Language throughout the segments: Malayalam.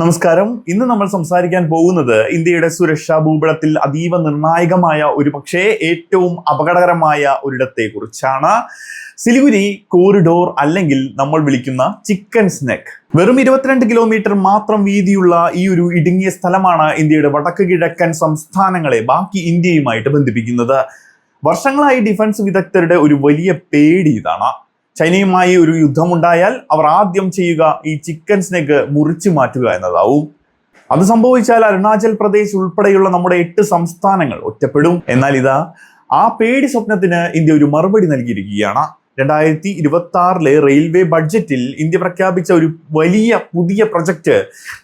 നമസ്കാരം. ഇന്ന് നമ്മൾ സംസാരിക്കാൻ പോകുന്നത് ഇന്ത്യയുടെ സുരക്ഷാ ഭൂപടത്തിൽ അതീവ നിർണായകമായ ഒരു പക്ഷേ ഏറ്റവും അപകടകരമായ ഒരിടത്തെ കുറിച്ചാണ് സിലിഗുരി കോറിഡോർ അല്ലെങ്കിൽ നമ്മൾ വിളിക്കുന്ന ചിക്കൻ സ്നെക്ക്. വെറും ഇരുപത്തിരണ്ട് കിലോമീറ്റർ മാത്രം വീതിയുള്ള ഈ ഒരു ഇടുങ്ങിയ സ്ഥലമാണ് ഇന്ത്യയുടെ വടക്ക് കിഴക്കൻ സംസ്ഥാനങ്ങളെ ബാക്കി ഇന്ത്യയുമായിട്ട് ബന്ധിപ്പിക്കുന്നത്. വർഷങ്ങളായി ഡിഫൻസ് വിദഗ്ധരുടെ ഒരു വലിയ പേടി ഇതാണ്. ചൈനയുമായി ഒരു യുദ്ധമുണ്ടായാൽ അവർ ആദ്യം ചെയ്യുക ഈ ചിക്കൻ സ്നെഗ് മുറിച്ചു മാറ്റുക എന്നതാവും. അത് സംഭവിച്ചാൽ അരുണാചൽ പ്രദേശ് ഉൾപ്പെടെയുള്ള നമ്മുടെ എട്ട് സംസ്ഥാനങ്ങൾ ഒറ്റപ്പെടും. എന്നാൽ ഇതാ ആ പേടി സ്വപ്നത്തിന് ഇന്ത്യ ഒരു മറുപടി നൽകിയിരിക്കുകയാണ്. രണ്ടായിരത്തി ഇരുപത്തി ആറിലെ റെയിൽവേ ബഡ്ജറ്റിൽ ഇന്ത്യ പ്രഖ്യാപിച്ച ഒരു വലിയ പുതിയ പ്രൊജക്ട്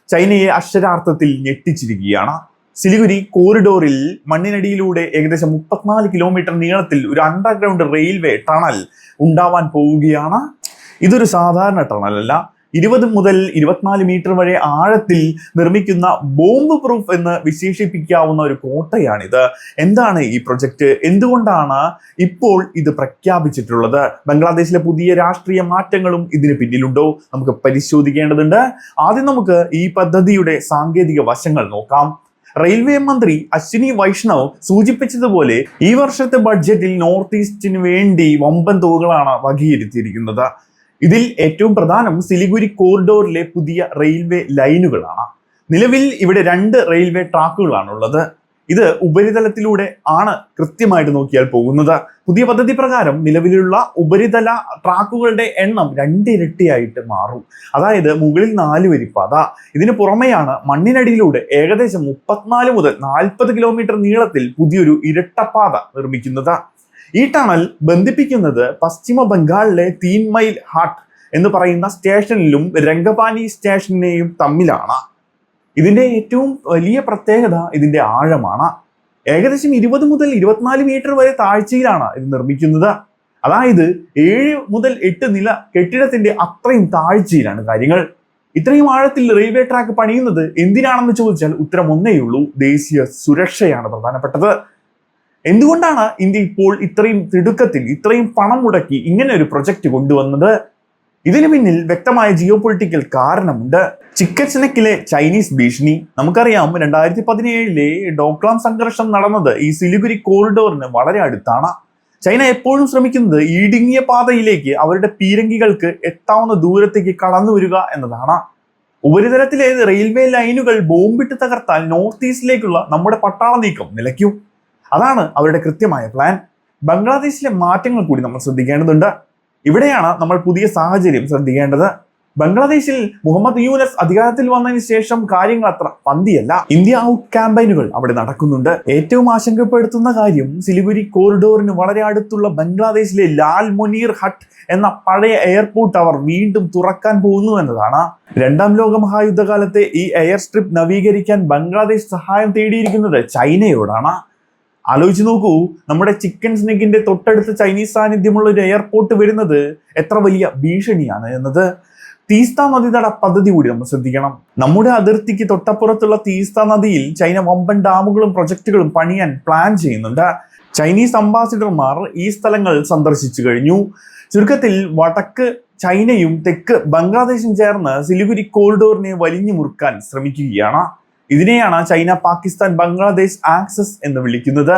ചൈനയെ അക്ഷരാർത്ഥത്തിൽ ഞെട്ടിച്ചിരിക്കുകയാണ്. സിലിഗുരി കോറിഡോറിൽ മണ്ണിനടിയിലൂടെ ഏകദേശം മുപ്പത്തിനാല് കിലോമീറ്റർ നീളത്തിൽ ഒരു അണ്ടർഗ്രൗണ്ട് റെയിൽവേ ടണൽ ഉണ്ടാവാൻ പോവുകയാണ്. ഇതൊരു സാധാരണ ടണൽ അല്ല. ഇരുപത് മുതൽ ഇരുപത്തിനാല് മീറ്റർ വരെ ആഴത്തിൽ നിർമ്മിക്കുന്ന ബോംബ് പ്രൂഫ് എന്ന് വിശേഷിപ്പിക്കാവുന്ന ഒരു കോട്ടയാണിത്. എന്താണ് ഈ പ്രൊജക്ട് എന്തുകൊണ്ടാണ് ഇപ്പോൾ ഇത് പ്രഖ്യാപിച്ചിട്ടുള്ളത്? ബംഗ്ലാദേശിലെ പുതിയ രാഷ്ട്രീയ മാറ്റങ്ങളും ഇതിന് പിന്നിലുണ്ടോ? നമുക്ക് പരിശോധിക്കേണ്ടതുണ്ട്. ആദ്യം നമുക്ക് ഈ പദ്ധതിയുടെ സാങ്കേതിക വശങ്ങൾ നോക്കാം. റെയിൽവേ മന്ത്രി അശ്വിനി വൈഷ്ണവ് സൂചിപ്പിച്ചതുപോലെ ഈ വർഷത്തെ ബഡ്ജറ്റിൽ നോർത്ത് ഈസ്റ്റിന് വേണ്ടി വമ്പൻ തുകകളാണ് വകയിരുത്തിയിരിക്കുന്നത്. ഇതിൽ ഏറ്റവും പ്രധാനം സിലിഗുരി കോറിഡോറിലെ പുതിയ റെയിൽവേ ലൈനുകളാണ്. നിലവിൽ ഇവിടെ രണ്ട് റെയിൽവേ ട്രാക്കുകളാണ് ഉള്ളത് ഇത് ഉപരിതലത്തിലൂടെ ആണ് കൃത്യമായിട്ട് നോക്കിയാൽ പോകുന്നത്. പുതിയ പദ്ധതി പ്രകാരം നിലവിലുള്ള ഉപരിതല ട്രാക്കുകളുടെ എണ്ണം രണ്ടിരട്ടിയായിട്ട് മാറും. അതായത് മുകളിൽ നാല് വരി പാത ഇതിന് പുറമെയാണ് മണ്ണിനടിയിലൂടെ ഏകദേശം മുപ്പത്തിനാല് മുതൽ നാൽപ്പത് കിലോമീറ്റർ നീളത്തിൽ പുതിയൊരു ഇരട്ടപ്പാത നിർമ്മിക്കുന്നത്. ഈ ടണൽ ബന്ധിപ്പിക്കുന്നത് പശ്ചിമ ബംഗാളിലെ തീൻമൈൽ ഹാട്ട് എന്ന് പറയുന്ന സ്റ്റേഷനിലും രംഗപാനി സ്റ്റേഷനെയും തമ്മിലാണ്. ഇതിന്റെ ഏറ്റവും വലിയ പ്രത്യേകത ഇതിന്റെ ആഴമാണ്. ഏകദേശം ഇരുപത് മുതൽ ഇരുപത്തിനാല് മീറ്റർ വരെ താഴ്ചയിലാണ് ഇത് നിർമ്മിക്കുന്നത്. അതായത് ഏഴ് മുതൽ എട്ട് നില കെട്ടിടത്തിന്റെ അത്രയും താഴ്ചയിലാണ് കാര്യങ്ങൾ. ഇത്രയും ആഴത്തിൽ റെയിൽവേ ട്രാക്ക് പണിയുന്നത് എന്തിനാണെന്ന് ചോദിച്ചാൽ ഉത്തരം ഒന്നേയുള്ളൂ ദേശീയ സുരക്ഷയാണ് പ്രധാനപ്പെട്ടത്. എന്തുകൊണ്ടാണ് ഇന്ത്യ ഇപ്പോൾ ഇത്രയും തിടുക്കത്തിൽ ഇത്രയും പണം മുടക്കി ഇങ്ങനെ ഒരു പ്രൊജക്ട് കൊണ്ടുവന്നത്? ഇതിനു പിന്നിൽ വ്യക്തമായ ജിയോ പൊളിറ്റിക്കൽ കാരണമുണ്ട്. ചിക്കൻ സ്നെക്കിലെ ചൈനീസ് ഭീഷണി. നമുക്കറിയാം രണ്ടായിരത്തി പതിനേഴിലെ ഡോക്ലാം സംഘർഷം നടന്നത് ഈ സിലിഗുരി കോറിഡോറിന് വളരെ അടുത്താണ്. ചൈന എപ്പോഴും ശ്രമിക്കുന്നത് ഇടുങ്ങിയ പാതയിലേക്ക് അവരുടെ പീരങ്കികൾക്ക് എത്താവുന്ന ദൂരത്തേക്ക് കടന്നു വരിക എന്നതാണ്. ഉപരിതലത്തിലെ റെയിൽവേ ലൈനുകൾ ബോംബിട്ട് തകർത്താൽ നോർത്ത് ഈസ്റ്റിലേക്കുള്ള നമ്മുടെ പട്ടാള നീക്കം നിലയ്ക്കും. അതാണ് അവരുടെ കൃത്യമായ പ്ലാൻ. ബംഗ്ലാദേശിലെ മാറ്റങ്ങൾ കൂടി നമ്മൾ ശ്രദ്ധിക്കേണ്ടതുണ്ട്. ഇവിടെയാണ് നമ്മൾ പുതിയ സാഹചര്യം ശ്രദ്ധിക്കേണ്ടത്. ബംഗ്ലാദേശിൽ മുഹമ്മദ് യൂനസ് അധികാരത്തിൽ വന്നതിന് ശേഷം കാര്യങ്ങൾ അത്ര പന്തിയല്ല. ഇന്ത്യ ഔട്ട് ക്യാമ്പയിനുകൾ അവിടെ നടക്കുന്നുണ്ട്. ഏറ്റവും ആശങ്കപ്പെടുത്തുന്ന കാര്യം സിലിഗുരി കോറിഡോറിന് വളരെ അടുത്തുള്ള ബംഗ്ലാദേശിലെ ലാൽ മുനീർ ഹട്ട് എന്ന പഴയ എയർപോർട്ട് അവർ വീണ്ടും തുറക്കാൻ പോകുന്നു എന്നതാണ്. രണ്ടാം ലോക മഹായുദ്ധകാലത്തെ ഈ എയർ സ്ട്രിപ്പ് നവീകരിക്കാൻ ബംഗ്ലാദേശ് സഹായം തേടിയിരിക്കുന്നത് ചൈനയോടാണ്. ആലോചിച്ച് നോക്കൂ നമ്മുടെ ചിക്കൻ സ്നെഗിന്റെ തൊട്ടടുത്ത് ചൈനീസ് സാന്നിധ്യമുള്ള ഒരു എയർപോർട്ട് വരുന്നത് എത്ര വലിയ ഭീഷണിയാണ് എന്നത് തീസ്ത നദീതട പദ്ധതി കൂടി നമ്മൾ ശ്രദ്ധിക്കണം. നമ്മുടെ അതിർത്തിക്ക് തൊട്ടപ്പുറത്തുള്ള തീസ്ത നദിയിൽ ചൈന വമ്പൻ ഡാമുകളും പ്രൊജക്ടുകളും പണിയാൻ പ്ലാൻ ചെയ്യുന്നുണ്ട്. ചൈനീസ് അംബാസിഡർമാർ ഈ സ്ഥലങ്ങൾ സന്ദർശിച്ചു കഴിഞ്ഞു. ചുരുക്കത്തിൽ വടക്ക് ചൈനയും തെക്ക് ബംഗ്ലാദേശും ചേർന്ന് സിലിഗുരി കോറിഡോറിനെ വലിഞ്ഞു മുറുക്കാൻ ശ്രമിക്കുകയാണ്. ഇതിനെയാണ് ചൈന പാകിസ്ഥാൻ ബംഗ്ലാദേശ് ആക്സസ് എന്ന് വിളിക്കുന്നത്.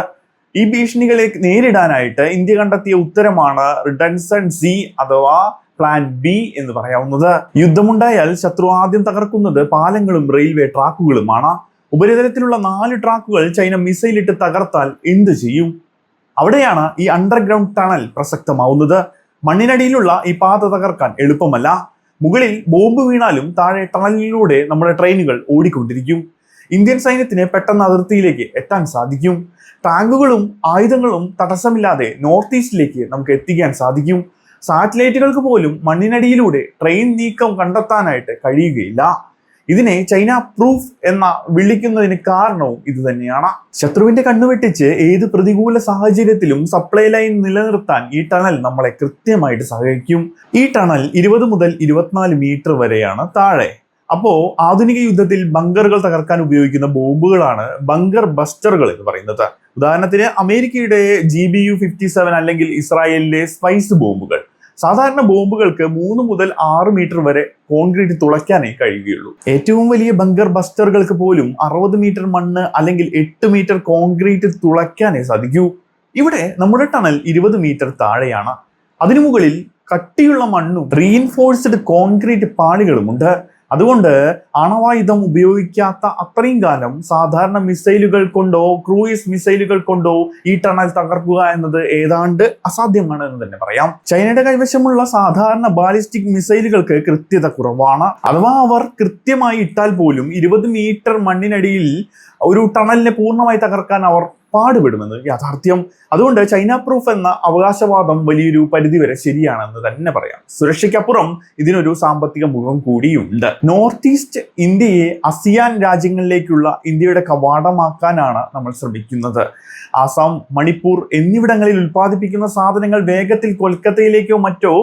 ഈ ഭീഷണികളെ നേരിടാനായിട്ട് ഇന്ത്യ കണ്ടെത്തിയ ഉത്തരമാണ് റിഡൻസൺ സി അഥവാ പ്ലാൻ ബി എന്ന് പറയാവുന്നത്. യുദ്ധമുണ്ടായാൽ ശത്രു ആദ്യം തകർക്കുന്നത് പാലങ്ങളും റെയിൽവേ ട്രാക്കുകളുമാണ്. ഉപരിതലത്തിലുള്ള നാല് ട്രാക്കുകൾ ചൈന മിസൈലിട്ട് തകർത്താൽ എന്ത് ചെയ്യും? അവിടെയാണ് ഈ അണ്ടർഗ്രൗണ്ട് ടണൽ പ്രസക്തമാവുന്നത്. മണ്ണിനടിയിലുള്ള ഈ പാത തകർക്കാൻ എളുപ്പമല്ല. മുകളിൽ ബോംബ് വീണാലും താഴെ ടണലിലൂടെ നമ്മുടെ ട്രെയിനുകൾ ഓടിക്കൊണ്ടിരിക്കും. ഇന്ത്യൻ സൈന്യത്തിന് പെട്ടെന്ന് അതിർത്തിയിലേക്ക് എത്താൻ സാധിക്കും. ടാങ്കുകളും ആയുധങ്ങളും തടസ്സമില്ലാതെ നോർത്ത് ഈസ്റ്റിലേക്ക് നമുക്ക് എത്തിക്കാൻ സാധിക്കും. സാറ്റലൈറ്റുകൾക്ക് പോലും മണ്ണിനടിയിലൂടെ ട്രെയിൻ നീക്കം കണ്ടെത്താനായിട്ട് കഴിയുകയില്ല. ഇതിനെ ചൈന പ്രൂഫ് എന്ന വിളിക്കുന്നതിന് കാരണവും ഇത് തന്നെയാണ്. ശത്രുവിന്റെ കണ്ണുവെട്ടിച്ച് ഏത് പ്രതികൂല സാഹചര്യത്തിലും സപ്ലൈ ലൈൻ നിലനിർത്താൻ ഈ ടണൽ നമ്മളെ കൃത്യമായിട്ട് സഹായിക്കും. ഈ ടണൽ ഇരുപത് മുതൽ ഇരുപത്തിനാല് മീറ്റർ വരെയാണ് താഴെ. അപ്പോ ആധുനിക യുദ്ധത്തിൽ ബങ്കറുകൾ തകർക്കാൻ ഉപയോഗിക്കുന്ന ബോംബുകളാണ് ബങ്കർ ബസ്റ്ററുകൾ എന്ന് പറയുന്നത്. ഉദാഹരണത്തിന് അമേരിക്കയുടെ G B U fifty seven അല്ലെങ്കിൽ ഇസ്രായേലിലെ സ്പൈസ് ബോംബുകൾ. സാധാരണ ബോംബുകൾക്ക് മൂന്ന് മുതൽ ആറ് മീറ്റർ വരെ കോൺക്രീറ്റ് തുളയ്ക്കാനേ കഴിയുകയുള്ളൂ. ഏറ്റവും വലിയ ബങ്കർ ബസ്റ്ററുകൾക്ക് പോലും അറുപത് മീറ്റർ മണ്ണ് അല്ലെങ്കിൽ എട്ട് മീറ്റർ കോൺക്രീറ്റ് തുളയ്ക്കാനേ സാധിക്കൂ. ഇവിടെ നമ്മുടെ ടണൽ ഇരുപത് മീറ്റർ താഴെയാണ്. അതിനു മുകളിൽ കട്ടിയുള്ള മണ്ണും റീഇൻഫോഴ്സ്ഡ് കോൺക്രീറ്റ് പാളികളുമുണ്ട്. അതുകൊണ്ട് അണവായുധം ഉപയോഗിക്കാത്ത അത്രയും കാലം സാധാരണ മിസൈലുകൾ കൊണ്ടോ ക്രൂയിസ് മിസൈലുകൾ കൊണ്ടോ ഈ ടണൽ തകർക്കുക എന്നത് ഏതാണ്ട് അസാധ്യമാണ് എന്ന് തന്നെ പറയാം. ചൈനയുടെ കൈവശമുള്ള സാധാരണ ബാലിസ്റ്റിക് മിസൈലുകൾക്ക് കൃത്യത കുറവാണ്. അഥവാ അവർ കൃത്യമായി ഇട്ടാൽ പോലും ഇരുപത് മീറ്റർ മണ്ണിനടിയിൽ ഒരു ടണലിനെ പൂർണമായി തകർക്കാൻ അവർ പാടുപെടുമെന്ന് യാഥാർത്ഥ്യം. അതുകൊണ്ട് ചൈന പ്രൂഫ് എന്ന അവകാശവാദം വലിയൊരു പരിധിവരെ ശരിയാണെന്ന് തന്നെ പറയാം. സുരക്ഷയ്ക്കപ്പുറം ഇതിനൊരു സാമ്പത്തിക മുഖം കൂടിയുണ്ട്. നോർത്ത് ഈസ്റ്റ് ഇന്ത്യയെ അസിയാൻ രാജ്യങ്ങളിലേക്കുള്ള ഇന്ത്യയുടെ കവാടമാക്കാനാണ് നമ്മൾ ശ്രമിക്കുന്നത്. ആസാം മണിപ്പൂർ എന്നിവിടങ്ങളിൽ ഉൽപ്പാദിപ്പിക്കുന്ന സാധനങ്ങൾ വേഗത്തിൽ കൊൽക്കത്തയിലേക്കോ മറ്റോ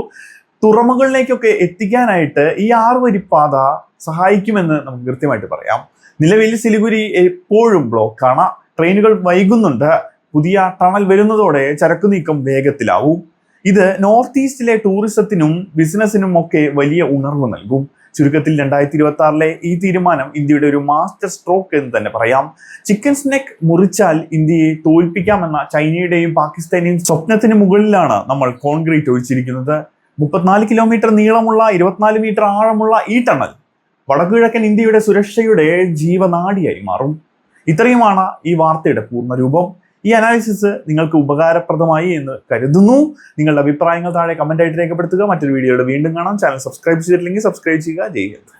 തുറമുകളിലേക്കൊക്കെ എത്തിക്കാനായിട്ട് ഈ ആറുവരിപ്പാത സഹായിക്കുമെന്ന് നമുക്ക് കൃത്യമായിട്ട് പറയാം. നിലവിൽ സിലിഗുരി എപ്പോഴും ബ്ലോക്കാണ് ട്രെയിനുകൾ വൈകുന്നുണ്ട്. പുതിയ ടണൽ വരുന്നതോടെ ചരക്കു നീക്കം വേഗത്തിലാവും. ഇത് നോർത്ത് ഈസ്റ്റിലെ ടൂറിസത്തിനും ബിസിനസ്സിനും ഒക്കെ വലിയ ഉണർവ് നൽകും. ചുരുക്കത്തിൽ രണ്ടായിരത്തി ഇരുപത്തി ആറിലെ ഈ തീരുമാനം ഇന്ത്യയുടെ ഒരു മാസ്റ്റർ സ്ട്രോക്ക് എന്ന് തന്നെ പറയാം. ചിക്കൻ സ്നെക്ക് മുറിച്ചാൽ ഇന്ത്യയെ തോൽപ്പിക്കാമെന്ന ചൈനയുടെയും പാകിസ്ഥാന്റെയും സ്വപ്നത്തിന് മുകളിലാണ് നമ്മൾ കോൺക്രീറ്റ് ഒഴിച്ചിരിക്കുന്നത്. മുപ്പത്തിനാല് കിലോമീറ്റർ നീളമുള്ള ഇരുപത്തിനാല് മീറ്റർ ആഴമുള്ള ഈ ടണൽ വടക്കുകിഴക്കൻ ഇന്ത്യയുടെ സുരക്ഷയുടെ ജീവനാഡിയായി മാറും. ഇത്രയുമാണ് ഈ വാർത്തയുടെ പൂർണരൂപം ഈ അനാലിസിസ് നിങ്ങൾക്ക് ഉപകാരപ്രദമായി എന്ന് കരുതുന്നു. നിങ്ങളുടെ അഭിപ്രായങ്ങൾ താഴെ കമന്റായിട്ട് രേഖപ്പെടുത്തുക. മറ്റൊരു വീഡിയോയുടെ വീണ്ടും കാണാം. ചാനൽ സബ്സ്ക്രൈബ് ചെയ്തിട്ടില്ലെങ്കിൽ സബ്സ്ക്രൈബ് ചെയ്യുക. ചെയ്യുക